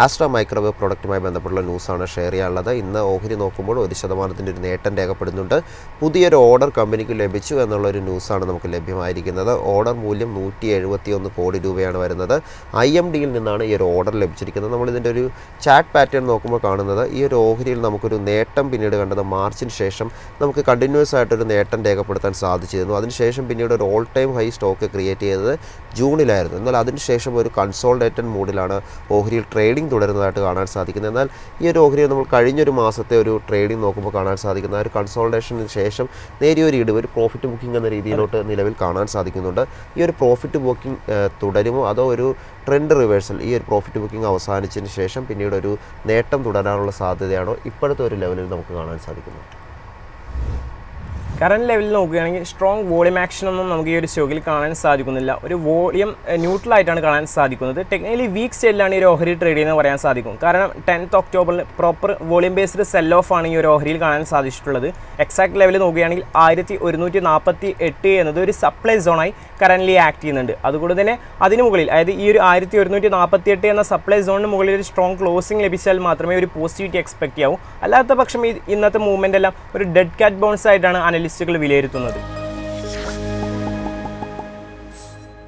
Astra microwave പ്രൊഡക്റ്റുമായി ബന്ധപ്പെട്ടുള്ള ന്യൂസാണ് share ചെയ്യാനുള്ളത്. ഇന്ന് ഓഹരി നോക്കുമ്പോൾ ഒരു ശതമാനത്തിന്റെ ഒരു നേട്ടം രേഖപ്പെടുന്നുണ്ട്. പുതിയൊരു ഓർഡർ കമ്പനിക്ക് ലഭിച്ചു എന്നുള്ളൊരു ന്യൂസാണ് നമുക്ക് ലഭ്യമായിരിക്കുന്നത്. ഓർഡർ മൂല്യം നൂറ്റി എഴുപത്തി ഒന്ന് കോടി രൂപയാണ് വരുന്നത്. ഐ എം ഡിയിൽ നിന്നാണ് ഈ ഒരു ഓർഡർ ലഭിച്ചിരിക്കുന്നത്. നമ്മളിതിന്റെ ഒരു ചാറ്റ് പാറ്റേൺ നോക്കുമ്പോൾ കാണുന്നത് ഈ ഒരു ഓഹരിയിൽ നമുക്കൊരു നേട്ടം പിന്നീട് കണ്ടത് മാർച്ചിന് ശേഷം നമുക്ക് കണ്ടിന്യൂസ് ആയിട്ടൊരു നേട്ടം രേഖപ്പെടുത്താൻ സാധിച്ചിരുന്നു. അതിനുശേഷം പിന്നീട് ഒരു all time high stock create ചെയ്തത് ജൂണിലായിരുന്നു. എന്നാൽ അതിനുശേഷം ഒരു കൺസോൾഡേറ്റഡ് മൂഡിലാണ് ഓഹരിയിൽ ട്രേഡിംഗ് തുടരുന്നതായിട്ട് കാണാൻ സാധിക്കുന്നത് എന്നാൽ ഈ ഒരു ഓഹരി നമ്മൾ കഴിഞ്ഞൊരു മാസത്തെ ഒരു ട്രേഡിംഗ് നോക്കുമ്പോൾ കാണാൻ സാധിക്കുന്ന ഒരു കൺസോൾട്ടേഷന് ശേഷം നേരിയൊരു ഇടിവ് ഒരു പ്രോഫിറ്റ് ബുക്കിംഗ് എന്ന രീതിയിലോട്ട് നിലവിൽ കാണാൻ സാധിക്കുന്നുണ്ട്. ഈ ഒരു പ്രോഫിറ്റ് ബുക്കിംഗ് തുടരുമോ? അതോ ഒരു ട്രെൻഡ് റിവേഴ്സൽ ഈ ഒരു പ്രോഫിറ്റ് ബുക്കിംഗ് അവസാനിച്ചതിന് ശേഷം പിന്നീട് ഒരു നേട്ടം തുടരാനുള്ള സാധ്യതയാണോ? ഇപ്പോഴത്തെ ഒരു ലെവലിൽ നമുക്ക് കാണാൻ സാധിക്കുന്നത് കറണ്ട് ലെവലിൽ നോക്കുകയാണെങ്കിൽ സ്ട്രോങ് വോളിയം ആക്ഷൻ ഒന്നും നമുക്ക് ഈ ഒരു സ്റ്റോക്കിൽ കാണാൻ സാധിക്കുന്നില്ല. ഒരു വോളിയം ന്യൂട്രൽ ആയിട്ടാണ് കാണാൻ സാധിക്കുന്നത്. ടെക്നിക്കലി വീക്ക് സെല്ലാണ് ഈ ഒരു ഓഹരി ട്രേഡ് ചെയ്യുന്നത് പറയാൻ സാധിക്കും. കാരണം ടെൻത്ത് ഒക്ടോബറിൽ proper volume based sell off ആണ് ഈ ഒരു ഓഹരിയിൽ കാണാൻ സാധിച്ചിട്ടുള്ളത്. എക്സാക്ട് ലെവൽ നോക്കുകയാണെങ്കിൽ ആയിരത്തി ഒരുന്നൂറ്റി നാൽപ്പത്തി എട്ട് എന്നത് ഒരു സപ്ലൈ സോണായി കറന്റ്ലി ആക്ട് ചെയ്യുന്നുണ്ട്. അതുകൊണ്ട് തന്നെ അതിന് മുകളിൽ അതായത് ഈ ഒരു ആയിരത്തി ഒരുന്നൂറ്റി നാൽപ്പത്തി എട്ട് എന്ന സപ്ലൈ സോണിന് മുകളിൽ ഒരു സ്ട്രോങ് ക്ലോസിംഗ് ലഭിച്ചാൽ മാത്രമേ ഒരു പോസിറ്റിവിറ്റി എക്സ്പെക്റ്റ് ചെയ്യാവൂ. അല്ലാത്ത പക്ഷം ഈ ഇന്നത്തെ മൂവ്മെന്റ് എല്ലാം ഒരു ഡെഡ് കാറ്റ് ബോൺസ് ആയിട്ടാണ് അനലിസ്റ്റുകൾ വിലയിരുത്തുന്നത്.